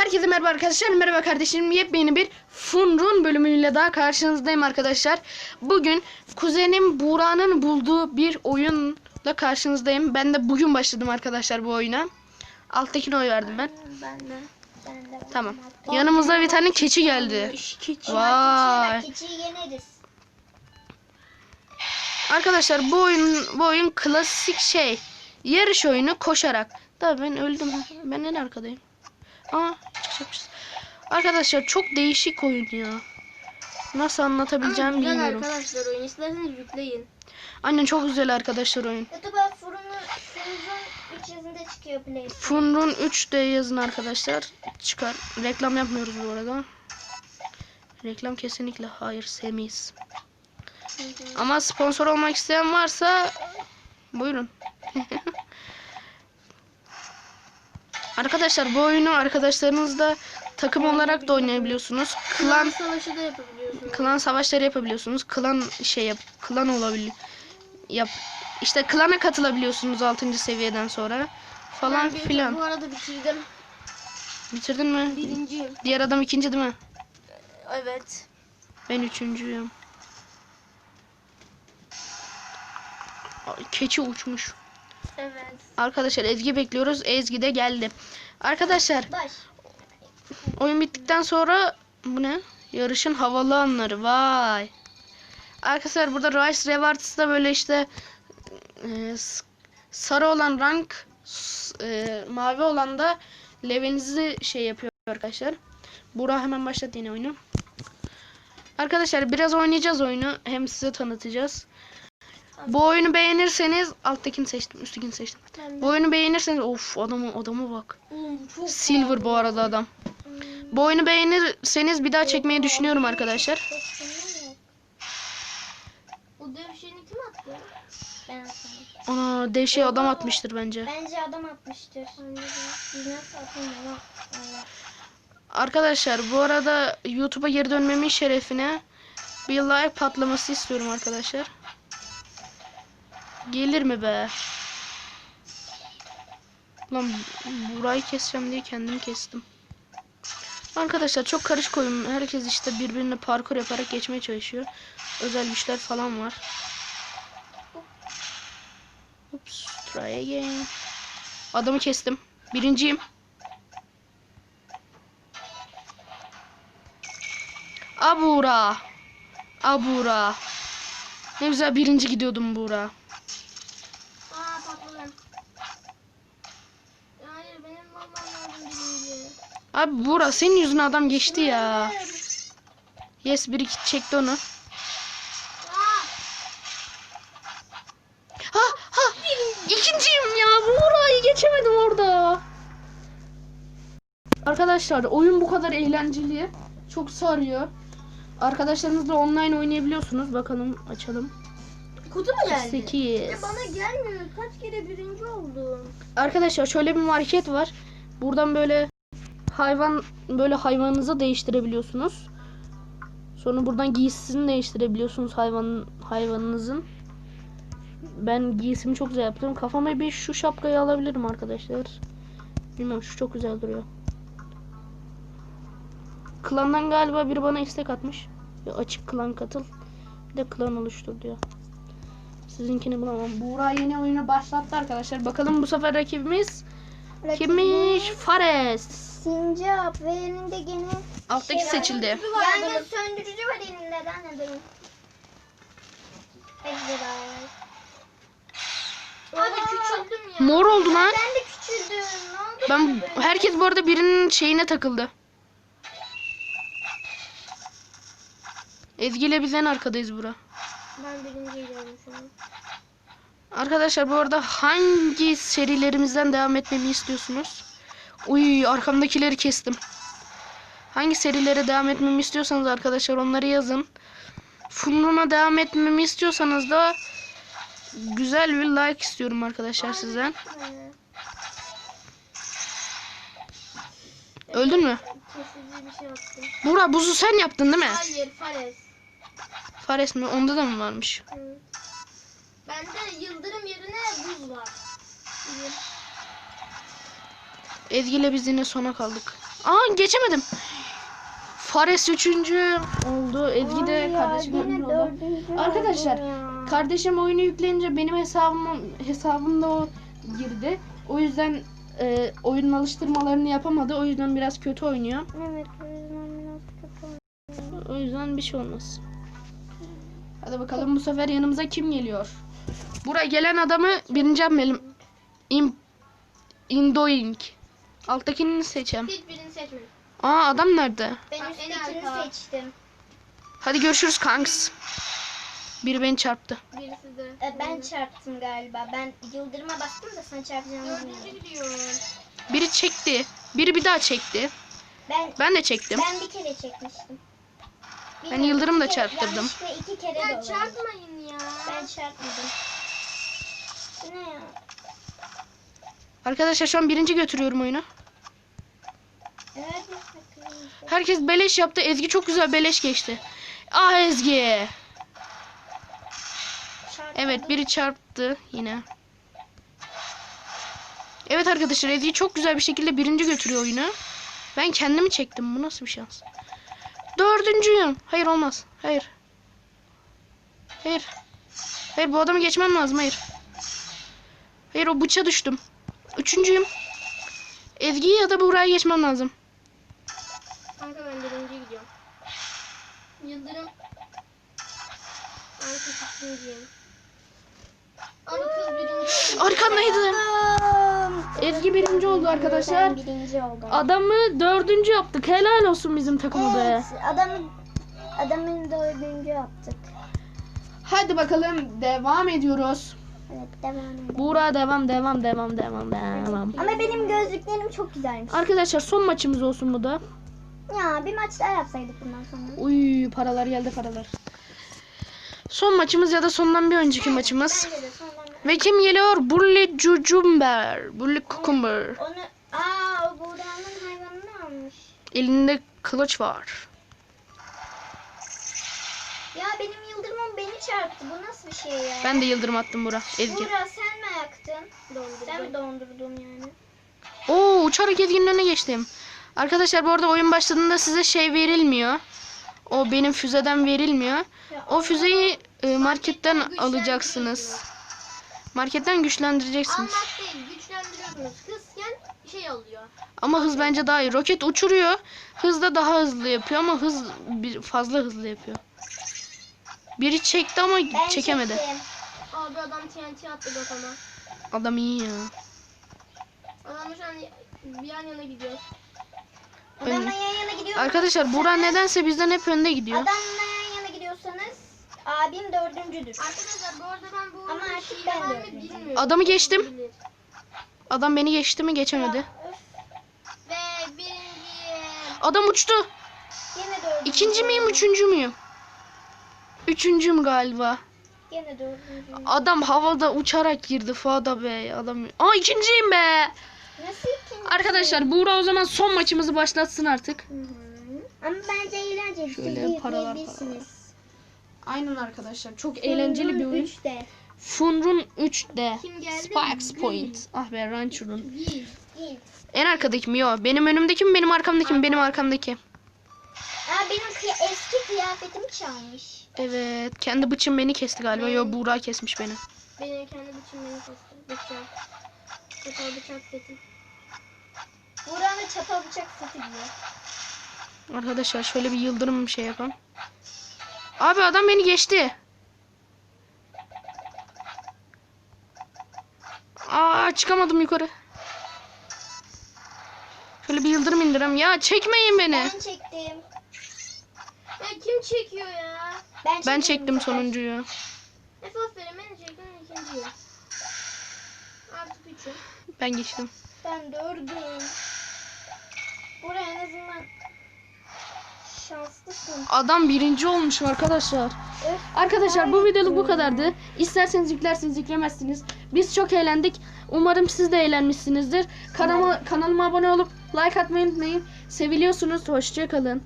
Herkese merhaba arkadaşlar. Merhaba kardeşlerim. Yepyeni bir Funrun bölümüyle daha karşınızdayım arkadaşlar. Bugün kuzenim Buğra'nın bulduğu bir oyunla karşınızdayım. Ben de bugün başladım arkadaşlar bu oyuna. Alttakine oy verdim ben. Ben de. Ben de. Tamam. Yanımızda bir tane keçi geldi. Keçi. Vay. Keçiyi yeneriz. Arkadaşlar bu oyun bu oyun klasik şey. Yarış oyunu koşarak. Da ben öldüm. Ben en arkadayım. Aa çıkacakmışız. Arkadaşlar çok değişik oyun ya. Nasıl anlatabileceğim Güzel bilmiyorum. arkadaşlar oyun isterseniz yükleyin. Aynen çok güzel arkadaşlar oyun. YouTube'a fırını fırının 3 yazında çıkıyor play. Funrun 3D yazın arkadaşlar. Çıkar. Reklam yapmıyoruz bu arada. Reklam kesinlikle hayır sevmeyiz. Ama sponsor olmak isteyen varsa buyurun. Arkadaşlar bu oyunu arkadaşlarınızla takım olarak da oynayabiliyorsunuz. Klan Klan savaşı da yapabiliyorsunuz. klan savaşları yapabiliyorsunuz. Klan şey yap, klan olabilir. Yap. İşte klana katılabiliyorsunuz 6. seviyeden sonra falan Ben filan. Bu arada bitirdim. Bitirdin mi? Birinciyim. Diğer adam ikinci değil mi? Evet. Ben üçüncüyüm. Keçi uçmuş. Evet. Arkadaşlar Ezgi bekliyoruz. Ezgi de geldi. Arkadaşlar Baş. oyun bittikten sonra bu ne? Yarışın havalı anları. Vay. Arkadaşlar burada Rice Rewards'da böyle işte e, sarı olan rank e, mavi olan da levelinizi şey yapıyor arkadaşlar. Burak hemen başlat yine oyunu. Arkadaşlar biraz oynayacağız oyunu. Hem size tanıtacağız. Bu oyunu beğenirseniz alttakini seçtim, üsttekini seçtim. Bu oyunu beğenirseniz of adamı adamı bak. Silver bu arada adam. Bu oyunu beğenirseniz bir daha çekmeyi düşünüyorum arkadaşlar. O dev şeyini kim attı? Ben atmadım. Ana dev şey adam atmıştır bence. Bence adam atmıştır. Arkadaşlar bu arada YouTube'a geri dönmemin şerefine bir like patlaması istiyorum arkadaşlar. Gelir mi be? Lan burayı keseceğim diye kendimi kestim. Arkadaşlar çok karışık oyun. Herkes işte birbirine parkur yaparak geçmeye çalışıyor. Özel güçler falan var. Oops, try again. Adamı kestim. Birinciyim. Abura. Abura. Ne güzel birinci gidiyordum Buğra. Aa patladım. Hayır benim olmam lazım birinci. Abi Buğra senin yüzüne adam geçti ya. Yes bir iki çekti onu. Ha ha. İkinciyim ya. Buğra'yı geçemedim orada. Arkadaşlar oyun bu kadar eğlenceli. Çok sarıyor. Arkadaşlarınızla online oynayabiliyorsunuz. Bakalım açalım. Kutu mu geldi? 8. Ya bana gelmiyor. Kaç kere birinci oldum. Arkadaşlar şöyle bir market var. Buradan böyle hayvan böyle hayvanınızı değiştirebiliyorsunuz. Sonra buradan giysisini değiştirebiliyorsunuz hayvan hayvanınızın. Ben giysimi çok güzel yaptım. Kafama bir şu şapkayı alabilirim arkadaşlar. Bilmem şu çok güzel duruyor. Klandan galiba biri bana istek atmış. Ya açık klan katıl. Bir de klan oluştur diyor. Sizinkini bulamam. Buğra yeni oyunu başlattı arkadaşlar. Bakalım bu sefer rakibimiz kimmiş? Fares. Sincap ve elinde gene Alttaki Şey var. seçildi. yani söndürücü var elinde ben de. Ejderha. Abi küçüldüm ya. Mor oldu lan. Ben de küçüldüm. Ne oldu? Ben herkes bu arada birinin şeyine takıldı. Ezgi ile biz en arkadayız bura. Ben birinci geliyorum şu an. Arkadaşlar bu arada hangi serilerimizden devam etmemi istiyorsunuz? Uy arkamdakileri kestim. Hangi serilere devam etmemi istiyorsanız arkadaşlar onları yazın. Funrun'a devam etmemi istiyorsanız da güzel bir like istiyorum arkadaşlar sizden. Öldün mü? Şey. Buğra buzu sen yaptın değil mi? Hayır Fares. Fares mi? Onda da mı varmış? Hı. Bende yıldırım yerine buz var. Ezgi ile biz yine sona kaldık. Aa geçemedim. Fares üçüncü oldu. Ezgi de kardeşim oldu. Arkadaşlar kardeşim oyunu yükleyince benim hesabım hesabımda o girdi. O yüzden e, oyunun alıştırmalarını yapamadı. O yüzden biraz kötü oynuyor. Evet o yüzden biraz kötü. O yüzden bir şey olmaz. Hadi bakalım bu sefer yanımıza kim geliyor? Buraya gelen adamı birinci yapmayalım. In, Indoing. Alttakini seçeceğim. Hiçbirini seçmedim. Aa adam nerede? Ben en üsttekini seçtim. Hadi görüşürüz kanks. Biri beni çarptı. Birisi de. E, ben çarptım galiba. Ben yıldırıma bastım da sen çarpacağını Dördüncü bilmiyorum. Biri çekti. Biri bir daha çekti. Ben Ben de çektim. ben bir kere çekmiştim. Ben Bilmiyorum, yıldırım da çarptırdım. İki kere de Ya olabilir. çarpmayın ya. Ben çarpmadım. Bu ne ya? Arkadaşlar şu an birinci götürüyorum oyunu. Herkes beleş yaptı. Ezgi çok güzel beleş geçti. Ah Ezgi. Evet biri çarptı yine. Evet arkadaşlar Ezgi çok güzel bir şekilde birinci götürüyor oyunu. Ben kendimi çektim. Bu nasıl bir şans? Dördüncüyüm. Hayır olmaz. Hayır. Hayır. Hayır bu adamı geçmem lazım. Hayır. Hayır o bıça düştüm. Üçüncüyüm. Ezgi'yi ya da Buğra'yı geçmem lazım. Kanka ben birinci gidiyorum. Yıldırım. Arka ikinciyim. Ama kız birinci. Arkandaydı. Tamam. Ezgi birinci oldu arkadaşlar. Ben birinci oldum. Adamı dördüncü yaptık. Helal olsun bizim takıma be. Evet, adamın adamın dördüncü yaptık. Hadi bakalım devam ediyoruz. Evet devam edelim. Buğra devam devam devam devam devam. Ama benim gözlüklerim çok güzelmiş. Arkadaşlar son maçımız olsun bu da. Ya bir maç daha yapsaydık bundan sonra. Uy paralar geldi paralar. Son maçımız ya da sondan bir önceki maçımız. Bence de sondan Ve kim geliyor? Bully Cucumber. Bully Cucumber. onu aa o Buğra'nın hayvanını almış. Elinde kılıç var. Ya benim yıldırımım beni çarptı. Bu nasıl bir şey ya? Ben de yıldırım attım Buğra. Ezgi. Buğra sen mi yaktın? Dondurdum. Sen mi dondurdun yani? Oo uçarak Ezgi'nin önüne geçtim. Arkadaşlar bu arada oyun başladığında size şey verilmiyor. O benim füzeden verilmiyor. O füzeyi e, marketten alacaksınız. Marketten güçlendireceksiniz. Almak değil güçlendiriyorsunuz. Kızken şey oluyor. Ama hız bence daha iyi. Roket uçuruyor. Hız da daha hızlı yapıyor ama hız bir- fazla hızlı yapıyor. Biri çekti ama ben çekemedi. çektim. Abi adam TNT attı kafama. Adam iyi ya. Adam şu an bir yan yana gidiyor. Adamla yan yana gidiyor. Arkadaşlar Burak nedense bizden hep önde gidiyor. Adamla yan yana gidiyorsanız abim dördüncüdür. Arkadaşlar bu arada ben bu Ama artık ben bilmiyorum. Adamı geçtim. Adam beni geçti mi geçemedi. Ve birinci. Adam uçtu. Yine dördüncü. İkinci miyim üçüncü müyüm? Üçüncüm galiba. Yine dördüncü. Adam havada uçarak girdi Fuada Bey. Adam... Aa ikinciyim be. Nasıl ikinci? Arkadaşlar Buğra o zaman son maçımızı başlatsın artık. Hı hı. Ama bence eğlenceli. Şöyle paralar, izleyebilirsiniz. Aynen arkadaşlar. Çok eğlenceli bir oyun. Funrun 3'de. Kim geldi? Spikes Point. Ah be Rancher'un. En arkadaki mi? Yo. Benim önümdeki mi? Benim arkamdaki mi? Benim arkamdaki. Aa benim kıya- eski kıyafetimi çalmış. Evet. Kendi bıçım beni kesti galiba. Yo Buğra kesmiş beni. Benim kendi bıçım beni kesti. Bıçak. Çatal bıçak setim. Buğra'nın çatal bıçak seti diyor. Arkadaşlar şöyle bir yıldırım bir şey yapalım. Abi adam beni geçti. Aa çıkamadım yukarı. Şöyle bir yıldırım indirem. Ya çekmeyin beni. Ben çektim. Ya kim çekiyor ya? Ben, çektim sonuncuyu. Efe aferin ben çektim. Artık üçüm. Ben geçtim. Ben dördüm. Buraya en azından şanslısın. Adam birinci olmuş arkadaşlar. Öf, Arkadaşlar bu videoluk bu kadardı. İsterseniz yüklersiniz yüklemezsiniz. Biz çok eğlendik. Umarım siz de eğlenmişsinizdir. Kanalıma, kanalıma abone olup like atmayı unutmayın. Seviliyorsunuz. Hoşçakalın.